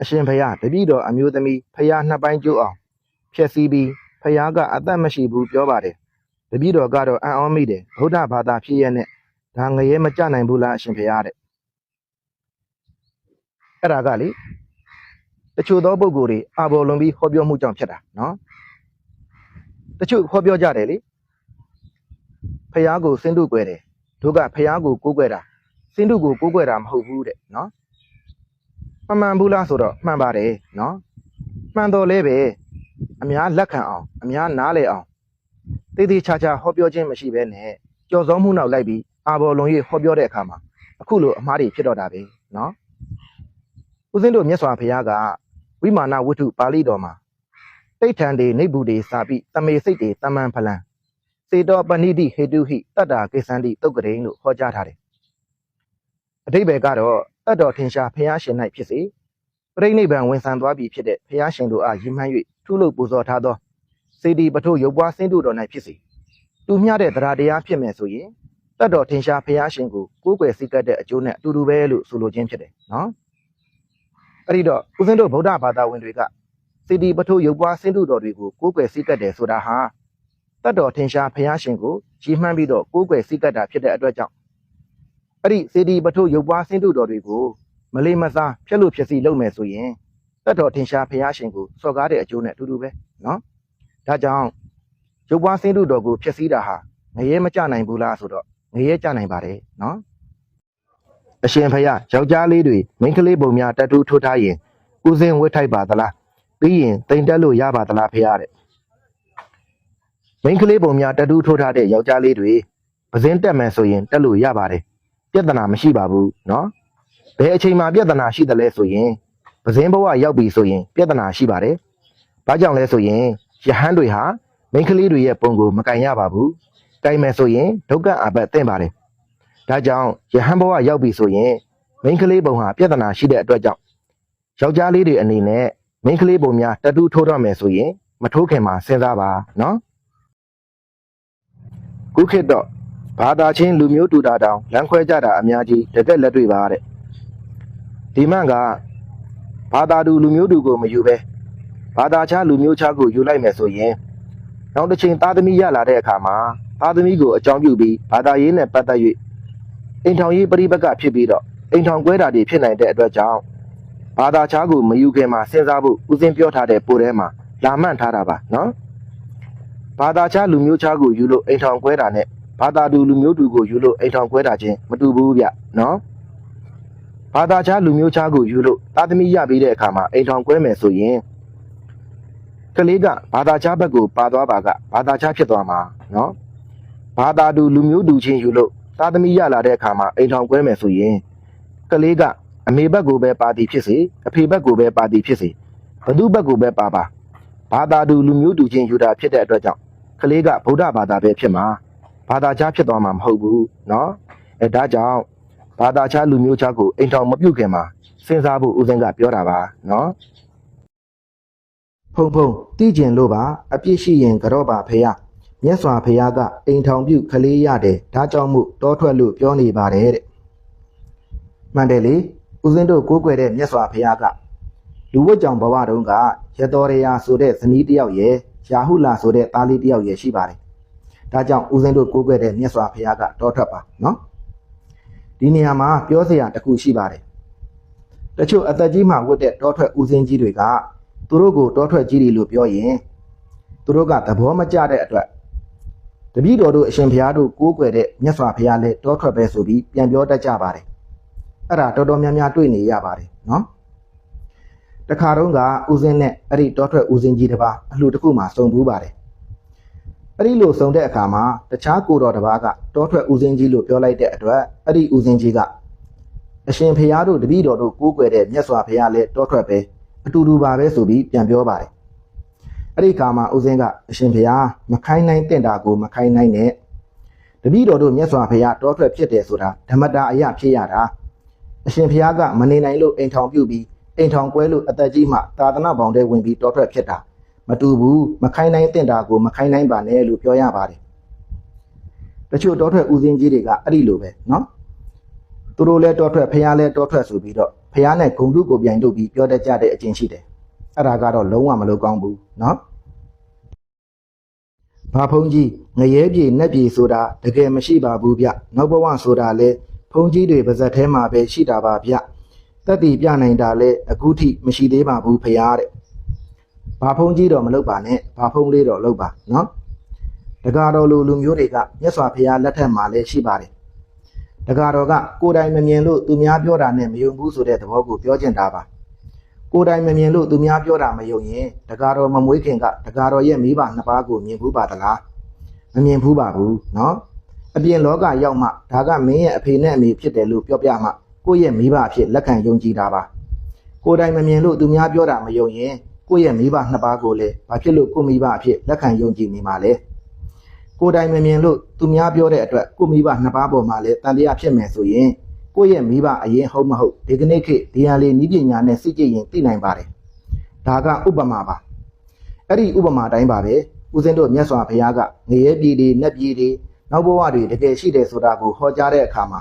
အရှင်ဖယားတပည့်တော်အမျိုးသမီးဖယားနှစ်ပိုင်းကျိုးအောင်ဖြည့်ဆည်းပြီးဖယားကအသက်မရှိဘူးပြောပါတယ်တပည့်တော်ကတော့အံ့ဩမိတယ်ဗုဒ္ဓဘာသာဖြစ်ရဲ့နဲ့ဒါငရဲမကြနိုင်ဘူးလားအရှင်ဖယားတဲ့အဲ့ဒါကလေတချို့သောပုဂ္ဂိုလ်တွေအာဘော်လွန်ပြီးဟောပြောမှုကြောင့်ဖြစ်တာနော်တချို့ဟောပြောကြတယ်လေဖယားကိုစင်းတုကွယ်တယ်တို့ကဖယားကိုကိုးကွယ်တာစင်းတုကိုကိုးကွယ်တာမဟုတ်ဘူးတဲ့နော် မမှန်ဘူးလားဆိုတော့မှန်ပါတယ်နော်မှန်တော်လဲပဲအများလက်ခံအောင်အများနားလည်အောင်တည်တည်ချာချာဟောပြောခြင်းမရှိဘဲနဲ့ကြော်စောမှုနောက်လိုက်ပြီးအာဘော်လွန်၍ဟောပြောတဲ့အခါမှာအခုလိုအမှားတွေဖြစ်တော့တာပဲနော်ဦးဇင်းတို့မြတ်စွာဘုရားကဝိမာနဝတ္ထုပါဠိတော်မှာတိဋ္ဌံတွေနေဘူးတွေစာပြီးတမေစိတ်တွေတမန်ဖလံစေတောပဏိတိဟေတုဟိတတ္တာကိသန္တိတုတ်ကရိန်လို့ဟောကြားထားတယ်အတိဘယ်ကတော့ တတ်တော်ထင်ရှားဘုရားရှင်၌ဖြစ်စေပြိဋိနိဗ္ဗာန်ဝင်ဆံသွားပြီဖြစ်တဲ့ဘုရားရှင်တို့အားရည်မှန်း၍ထုလို့ပူဇော်ထားသောစေတီပထိုးရုပ်ပွားဆင်းတုတော်၌ဖြစ်စေတူမျှတဲ့တရားတရားဖြစ်မယ်ဆိုရင်တတ်တော်ထင်ရှားဘုရားရှင်ကိုကိုးကွယ်စိတ်ကပ်တဲ့အကျိုးနဲ့အတူတူပဲလို့ဆိုလိုခြင်းဖြစ်တယ်နော်အဲ့ဒီတော့ဦးဇင်းတို့ဗုဒ္ဓဘာသာဝင်တွေကစေတီပထိုးရုပ်ပွားဆင်းတုတော်တွေကိုကိုးကွယ်စိတ်ကပ်တယ်ဆိုတာဟာတတ်တော်ထင်ရှားဘုရားရှင်ကိုရည်မှန်းပြီးတော့ကိုးကွယ်စိတ်ကပ်တာဖြစ်တဲ့အတွက်ကြောင့် အဲ့ဒီစေတီပထိုးရုပ်ပွားဆင်းတုတော်တွေကိုမလေးမစားဖြက်လို့ဖြစ်စီလုပ်မယ်ဆိုရင်တတ်တော်ထင်ရှားဘုရားရှင်ကိုစော်ကားတဲ့အကျိုးနဲ့အတူတူပဲနော်ဒါကြောင့်ရုပ်ပွားဆင်းတုတော်ကိုဖြစ်စီတာဟာငရဲမကြနိုင်ဘူးလားဆိုတော့ငရဲကြနိုင်ပါတယ်နော်အရှင်ဖယားယောက်ျားလေးတွေမိန်းကလေးပုံများတတ်တူးထိုးထားရင်ဦးစင်းဝတ်ထိုက်ပါသလားပြီးရင်တိမ်တက်လို့ရပါသလားဖယားတဲ့မိန်းကလေးပုံများတတ်တူးထိုးထားတဲ့ယောက်ျားလေးတွေပဇင်းတက်မယ်ဆိုရင်တက်လို့ရပါတယ် ပြဿနာမရှိပါဘူးเนาะဘယ်အချိန်မှာပြဿနာရှိတယ်လဲဆိုရင်ပဇင်းဘဝရောက်ပြီဆိုရင်ပြဿနာရှိပါတယ်ဘာကြောင့်လဲဆိုရင်ယဟန်တွေဟာမိန်းကလေးတွေရဲ့ပုံကိုမကင်ရပါဘူးကင်မယ်ဆိုရင်ဒုက္ခအပတ်သင့်ပါတယ်ဒါကြောင့်ယဟန်ဘဝရောက်ပြီဆိုရင်မိန်းကလေးပုံဟာပြဿနာရှိတဲ့အတွက်ကြောင့်ယောက်ျားလေးတွေအနေနဲ့မိန်းကလေးပုံများတတူးထိုးတော့မယ်ဆိုရင်မထိုးခင်မှာစဉ်းစားပါเนาะခုခေတ်တော့ ဘာသာချင်းလူမျိုးတူတာတောင်လမ်းခွဲကြတာအများကြီးတသက်လက်တွေ့ပါတဲ့ဒီမှန်ကဘာသာတူလူမျိုးတူကိုမယူပဲဘာသာခြားလူမျိုးခြားကိုယူလိုက်မယ်ဆိုရင်နောက်တစ်ချိန်သားသမီးရလာတဲ့အခါမှာသားသမီးကိုအကြောင်းပြုပြီးဘာသာရေးနဲ့ပတ်သက်၍အိမ်ထောင်ရေးပြိပက္ခဖြစ်ပြီးတော့အိမ်ထောင်ကွဲတာတွေဖြစ်နိုင်တဲ့အတွက်ကြောင့်ဘာသာခြားကိုမယူခင်မှာစဉ်းစားဖို့ဦးစင်းပြောထားတဲ့ပိုထဲမှာလာမှန်ထားတာပါနော်ဘာသာခြားလူမျိုးခြားကိုယူလို့အိမ်ထောင်ကွဲတာနဲ့ ဘာသာတူလူမျိုးတူကိုယူလို့အိမ်ထောင်ခွဲတာချင်းမတူဘူးဗျနော်ဘာသာခြားလူမျိုးခြားကိုယူလို့သားသမီးရပြီးတဲ့အခါမှာအိမ်ထောင်ခွဲမယ်ဆိုရင်ကလေးကဘာသာခြားဘက်ကိုပါသွားပါကဘာသာခြားဖြစ်သွားမှာနော်ဘာသာတူလူမျိုးတူချင်းယူလို့သားသမီးရလာတဲ့အခါမှာအိမ်ထောင်ခွဲမယ်ဆိုရင်ကလေးကအမေဘက်ကိုပဲပါတီဖြစ်စေအဖေဘက်ကိုပဲပါတီဖြစ်စေဘသူဘက်ကိုပဲပါပါဘာသာတူလူမျိုးတူချင်းယူတာဖြစ်တဲ့အတွက်ကြောင့်ကလေးကဗုဒ္ဓဘာသာပဲဖြစ်မှာ ဘာသာခြားဖြစ်သွားမှာမဟုတ်ဘူးเนาะအဲဒါကြောင့်ဘာသာခြားလူမျိုးခြားကိုအိမ်ထောင်မပြုတ်ခင်မှာစဉ်းစားဖို့ဦးစင်းကပြောတာပါเนาะဖုံဖုံတီးကျင်လို့ပါအပြစ်ရှိရင်ကတော့ပါဖေရမြတ်စွာဘုရားကအိမ်ထောင်ပြုတ်ကလေးရတယ်ဒါကြောင့်မို့တောထွက်လို့ပြောနေပါတယ်တဲ့မှန်တယ်လေဦးစင်းတို့ကိုးကွယ်တဲ့မြတ်စွာဘုရားကလူဝတ်ကြောင့်ဘဝတုန်းကရတော်ရရာဆိုတဲ့ဇနီးတစ်ယောက်ရဲ့ယာဟုလာဆိုတဲ့သားလေးတစ်ယောက်ရဲ့ရှိပါတယ် ဒါကြောင့်ဦးဇင်းတို့ကိုးကွယ်တဲ့မြတ်စွာဘုရားကတောထွက်ပါနော်ဒီနေရာမှာပြောစရာတစ်ခုရှိပါတယ်တချို့အသက်ကြီးမှဝတ်တဲ့တောထွက်ဦးဇင်းကြီးတွေကသူတို့ကိုတောထွက်ကြီးတွေလို့ပြောရင်သူတို့ကသဘောမကျတဲ့အတွက်တပည့်တော်တို့အရှင်ဘုရားတို့ကိုးကွယ်တဲ့မြတ်စွာဘုရားလည်းတောထွက်ပဲဆိုပြီးပြန်ပြောတတ်ကြပါတယ်အဲ့ဒါတော်တော်များများတွေ့နေရပါတယ်နော်တခါတုန်းကဦးဇင်းနဲ့အဲ့ဒီတောထွက်ဦးဇင်းကြီးတစ်ပါးအလှတစ်ခုမှစုံဘူးပါတယ် အဲ့ဒီလိုဆုံတဲ့အခါမှာတခြားကိုတော်တစ်ပါးကတောထွက်ဦးစင်းကြီးလို့ပြောလိုက်တဲ့အတွက်အဲ့ဒီဦးစင်းကြီးကအရှင်ဖရာတို့တပည့်တော်တို့ကိုးကွယ်တဲ့မြတ်စွာဘုရားလည်းတောထွက်ပဲအတူတူပါပဲဆိုပြီးပြန်ပြောပါတယ်အဲ့ဒီအခါမှာဦးစင်းကအရှင်ဖရာမခိုင်းနိုင်တဲ့တာကိုမခိုင်းနိုင်နဲ့တပည့်တော်တို့မြတ်စွာဘုရားတောထွက်ဖြစ်တယ်ဆိုတာဓမ္မတာအရာဖြစ်ရတာအရှင်ဖရာကမနေနိုင်လို့အိမ်ထောင်ပြုတ်ပြီးအိမ်ထောင်ကွဲလို့အသက်ကြီးမှသာသနာပေါင်းတဲ့ဝင်ပြီးတောထွက်ဖြစ်တာ မတူဘူးမခိုင်းနိုင်တဲ့တာကိုမခိုင်းနိုင်ပါနဲ့လို့ပြောရပါတယ်တချို့တောထွက်ဦးစင်းကြီးတွေကအဲ့ဒီလိုပဲเนาะသူတို့လဲတောထွက်ဖះလဲတောထွက်ဆိုပြီးတော့ဖ ဖះနဲ့ဂုံတုကိုပြိုင်တို့ပြီးပြောတတ်ကြတဲ့အကျင့်ရှိတယ်အဲ့ဒါကတော့လုံးဝမလုပ်ကောင်းဘူးเนาะဘာဖုန်ကြီးငရဲပြေနက်ပြေဆိုတာတကယ်မရှိပါဘူးဗျနောက်ဘဝဆိုတာလဲဖုန်ကြီးတွေပါဇက်ထဲမှာပဲရှိတာပါဗျတက်တီပြနိုင်တာလဲအခုထိမရှိသေးပါဘူးဖះတဲ့ ဘာဖုံးကြီးတော့မလုပ်ပါနဲ့ဘာဖုံးလေးတော့လုပ်ပါနော်တကာတော်လူလူမျိုးတွေကမြတ်စွာဘုရားလက်ထက်မှာလည်းရှိပါတယ်တကာတော်ကကိုယ်တိုင်မမြင်လို့သူများပြောတာနဲ့မယုံဘူးဆိုတဲ့သဘောကိုပြောကျင်တာပါကိုယ်တိုင်မမြင်လို့သူများပြောတာမယုံရင်တကာတော်မမွေးခင်ကတကာတော်ရဲ့မိဘနှစ်ပါးကိုမြင်ဘူးပါတလားမမြင်ဘူးပါဘူးနော်အပြင်လောကရောက်မှဒါကမင်းရဲ့အဖေနဲ့အမေဖြစ်တယ်လို့ပြောပြမှကိုယ့်ရဲ့မိဘအဖြစ်လက်ခံယုံကြည်တာပါကိုယ်တိုင်မမြင်လို့သူများပြောတာမယုံရင် ကိုယ့်ရဲ့မိဘနှစ်ပါးကိုလည်းဘာဖြစ်လို့ကိုယ့်မိဘအဖြစ်လက်ခံယုံကြည်နေမှာလဲကိုယ်တိုင်မမြင်လို့သူများပြောတဲ့အတွက်ကိုမိဘနှစ်ပါးပေါ်မှာလည်းတန်တရားဖြစ်မယ်ဆိုရင်ကိုယ့်ရဲ့မိဘအရင်ဟုတ်မဟုတ်ဒီကနေ့ခေတ်ဒီဟာလေးဤပညာနဲ့စိတ်ကြည်ရင်သိနိုင်ပါတယ်ဒါကဥပမာပါအဲ့ဒီဥပမာတိုင်းပါပဲဦးဇင်းတို့မြတ်စွာဘုရားကငရဲပြည်တွေနတ်ပြည်တွေနောက်ဘဝတွေတကယ်ရှိတယ်ဆိုတာကိုဟောကြားတဲ့အခါမှာ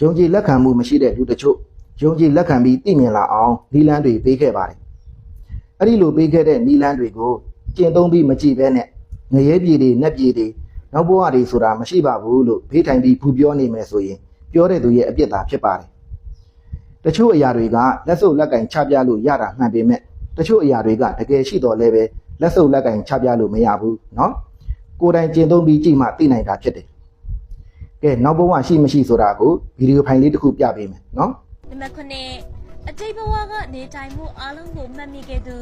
ယုံကြည်လက်ခံမှုမရှိတဲ့လူတချို့ယုံကြည်လက်ခံပြီးသိမြင်လာအောင်နီလန်းတွေပေးခဲ့ပါတယ် အဲ့ဒီလိုပေးခဲ့တဲ့နီလန်းတွေကိုကျင့်သုံးပြီးမကြည့်ပဲနဲ့ငရဲပြည်တွေ၊နက်ပြည်တွေနောက်ဘဝတွေဆိုတာမရှိပါဘူးလို့ဖေးထိုင်ပြီးဖူပြောနေမယ်ဆိုရင်ပြောတဲ့သူရဲ့အပြစ်သာဖြစ်ပါတယ်။တချို့အရာတွေကလက်စုပ်လက်ကင်ချပြလို့ရတာမှန်ပေမဲ့တချို့အရာတွေကတကယ်ရှိတော်လဲပဲလက်စုပ်လက်ကင်ချပြလို့မရဘူးနော်။ကိုယ်တိုင်ကျင့်သုံးပြီးကြည့်မှသိနိုင်တာဖြစ်တယ်။ကဲနောက်ဘဝရှိမရှိဆိုတာကိုဗီဒီယိုဖိုင်လေးတစ်ခုပြပေးမယ်နော်။နံပါတ်9 အတိတ်ဘဝကနေထိုင်မှုအလုံးကိုမှတ်မိခဲ့သူ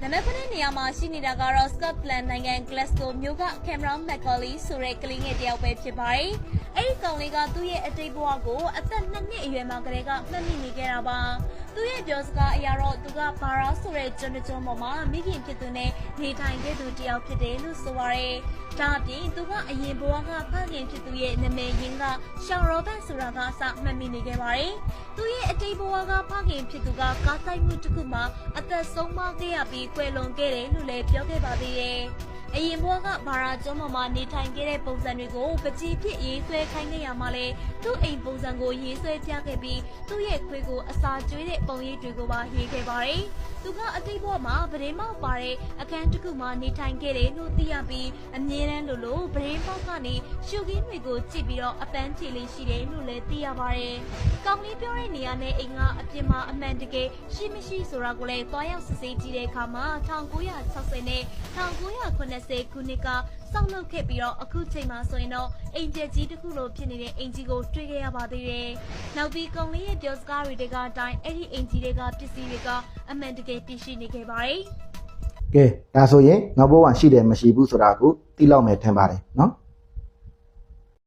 နံပါတ်9နေရာမှာရှိနေတာကတော့ Scotland နိုင်ငံ Glasgow မြို့က Cameron Macaulay ဆိုတဲ့ကလေးငယ်တစ်ယောက်ပဲဖြစ်ပါတယ်။အဲ့ဒီကောင်လေးကသူ့ရဲ့အတိတ်ဘဝကိုအသက်2နှစ်အရွယ်မှာကလေးကမှတ်မိနေခဲ့တာပါ။သူ့ရဲ့ပြောစကားအရာတော့သူကဘာရာဆိုတဲ့ကျွန်းတစ်ကျွန်းပေါ်မှာမိခင်ဖြစ်သူနဲ့နေထိုင်ခဲ့သူတစ်ယောက်ဖြစ်တယ်လို့ဆိုပါရယ်။ ဒါအပြင်သူကအရင်ဘဝကဖခင်ဖြစ်သူရဲ့နာမည်ရင်းကရှောင်းရောဘတ်ဆိုတာကအစမှတ်မိနေခဲ့ပါတယ်။သူရဲ့အတိတ်ဘဝကဖခင်ဖြစ်သူကကားတိုက်မှုတစ်ခုမှာအသက်ဆုံးမခဲ့ရပြီးကွယ်လွန်ခဲ့တယ်လို့လည်းပြောခဲ့ပါသေးတယ်။ အရင်ဘဝကဘာရာကျွန်းပေါ်မှာနေထိုင်ခဲ့တဲ့ပုံစံတွေကိုပကြီးဖြစ်ရေးဆွဲခိုင်းခဲ့ရမှာလေသူ့အိမ်ပုံစံကိုရေးဆွဲပြခဲ့ပြီးသူ့ရဲ့ခွေးကိုအစာကျွေးတဲ့ပုံရိပ်တွေကိုပါရေးခဲ့ပါတယ်။သူကအတိတ်ဘဝမှာဗရင်မောက်ပါတဲ့အခန်းတစ်ခုမှာနေထိုင်ခဲ့တယ်လို့သိရပြီးအမြဲတမ်းလိုလိုဗရင်မောက်ကနေရှုခင်းတွေကိုကြည့်ပြီးတော့အပန်းဖြေလေးရှိတယ်လို့လည်းသိရပါတယ်။ကောင်းလေးပြောတဲ့နေရာနဲ့အိမ်ကအပြင်မှာအမှန်တကယ်ရှိမရှိဆိုတာကိုလည်းတွားရောက်စစ်ဆေးကြည့်တဲ့အခါမှာ1960နဲ့1990 2020ခုနှစ်ကစောက်လုပ်ခဲ့ပြီးတော့အခုချိန်မှာဆိုရင်တော့အိမ်ကျက်ကြီးတစ်ခုလိုဖြစ်နေတဲ့အင်ဂျီကိုတွေ့ခဲ့ရပါသေးတယ်။နောက်ပြီးကောင်လေးရဲ့ပြောစကားတွေတကအတိုင်းအဲ့ဒီအင်ဂျီတွေကပစ္စည်းတွေကအမှန်တကယ်ပြည့်ရှိနေခဲ့ပါတယ်။ကဲဒါဆိုရင်ငါဘိုးကရှိတယ်မရှိဘူးဆိုတာကိုသိလောက်မယ်ထင်ပါတယ်နော်။